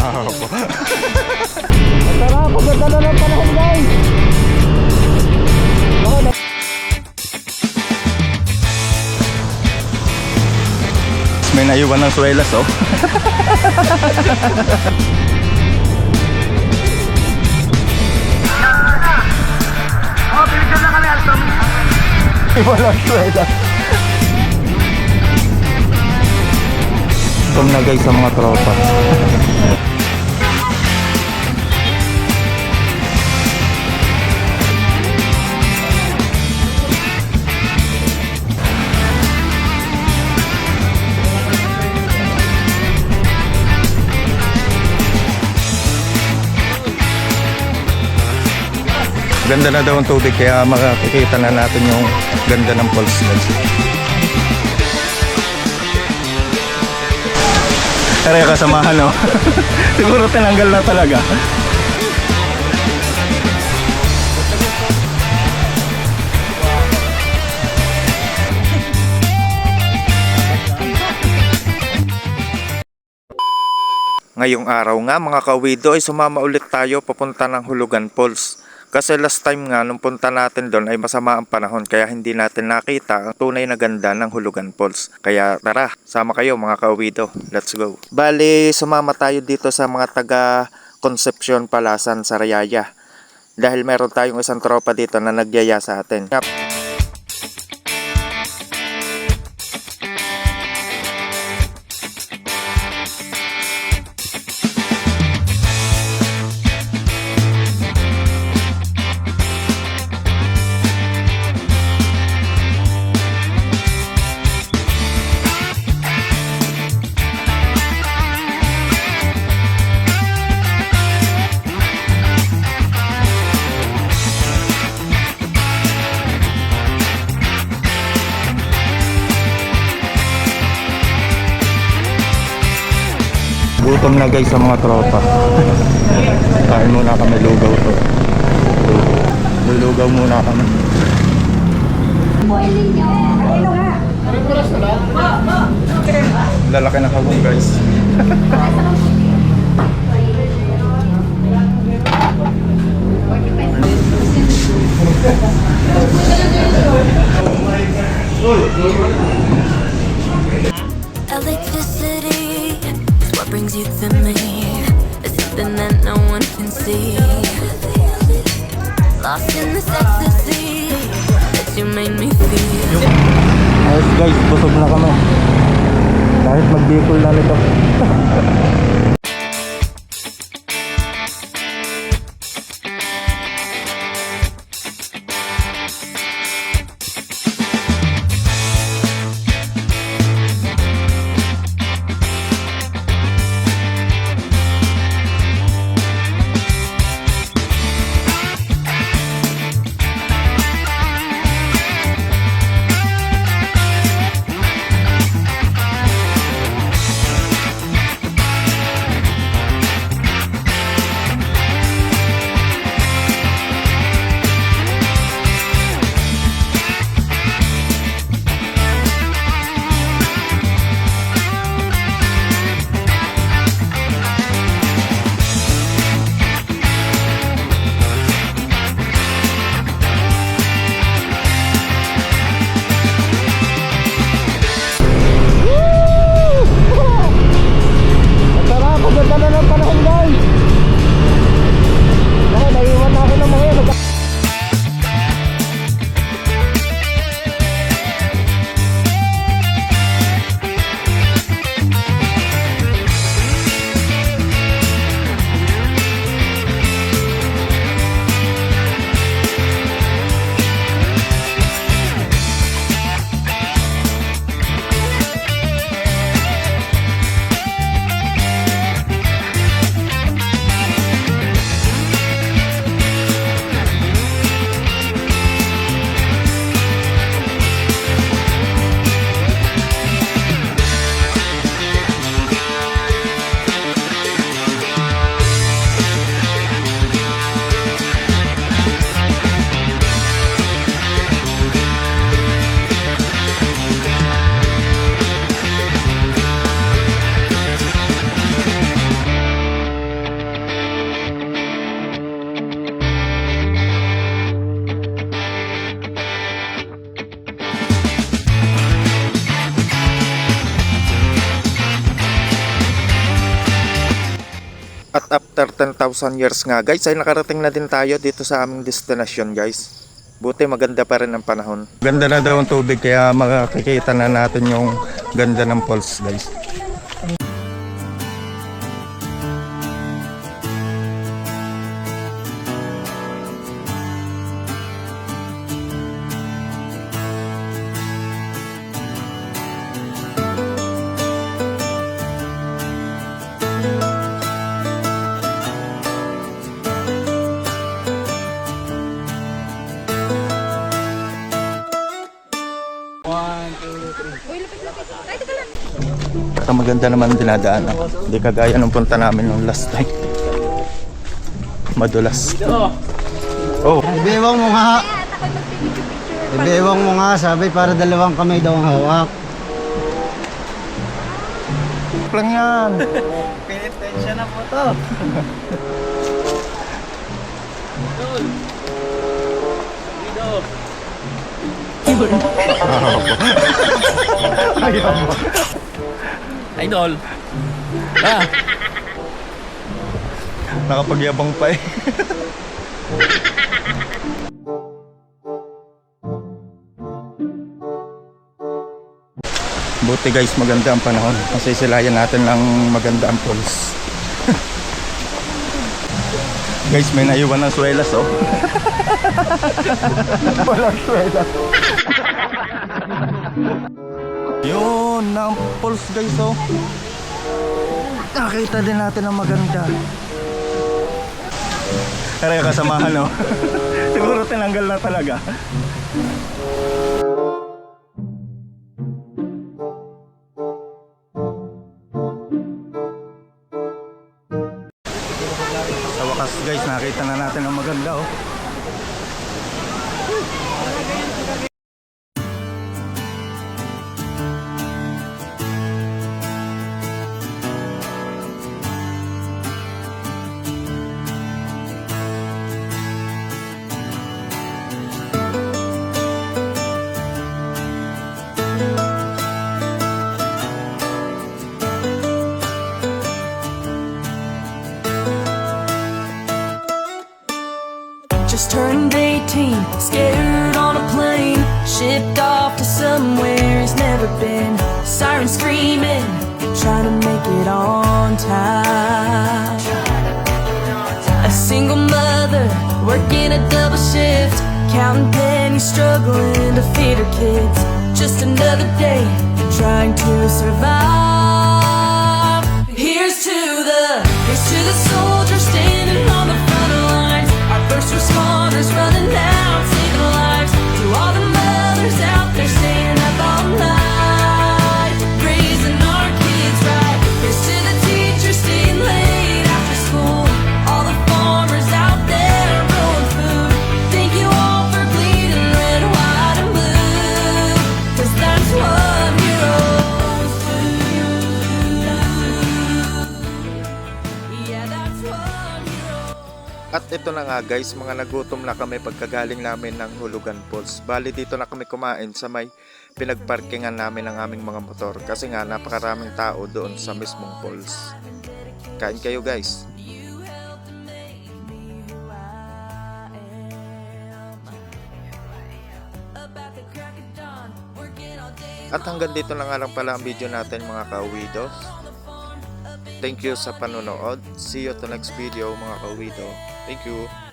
Opo. Tara, paganda na ng panahon guys. May naiwan ng swelas oh. Walang swela. Ito na guys sa mga tropa. Ganda na daw ang tubig kaya makikita na natin yung ganda ng falls guys. Kaya kasamahan no? Siguro tinanggal na talaga. Ngayong araw nga mga kawido ay sumama ulit tayo papunta ng Hulugan Falls. Kasi last time nga nung punta natin doon ay masama ang panahon kaya hindi natin nakita ang tunay na ganda ng Hulugan Falls. Kaya tara, sama kayo mga kawido. Let's go. Bali, sumama tayo dito sa mga taga Concepcion Palasan sa Rayaya. Dahil meron tayong isang tropa dito na nagyaya sa atin. Yap. Gutom na guys sa mga tropa. Kain muna kami lugaw to. Lulugaw muna kami. Lalaki na kagong guys. Electricity brings you to me. It's something that no one can see. Lost in this ecstasy that you made me feel. Ayos guys, busog na kami. Kahit mag-vehicle na nito. after 10,000 years nga guys ay nakarating na din tayo dito sa aming destination guys. Buti maganda pa rin ang panahon. Ganda na daw ang tubig kaya makikita na natin yung ganda ng falls guys. Pero maganda naman dinadaanan. Hindi kagaya nung punta namin nung last time. Madulas. Oh, Ibewang mo nga. Ibewang mo nga, sabi para dalawang kamay daw ang hawak. lang yan. Penitensya na po to. Idol. Ah, Nakapagyabang pa eh. Buti guys, maganda ang panahon. Kasi silayan natin ng maganda ang pulse. guys, may naiwan ng swelas oh. Walang swelas. Yun, ang pulse guys oh. Nakita din natin ang maganda. Kaya yung kasamahan, no? Siguro tinanggal na talaga. Time. A single mother working a double shift, counting pennies, struggling to feed her kids. Just another day, trying to survive. Here's to the, here's to the soldiers ito na nga guys, mga nagutom na kami pagkagaling namin ng Hulugan Falls. Bali dito na kami kumain sa may pinagparkingan namin ng aming mga motor kasi nga napakaraming tao doon sa mismong falls. Kain kayo guys. At hanggang dito na nga lang pala ang video natin mga kawido. Thank you sa panonood. See you to next video mga kawido. Thank you.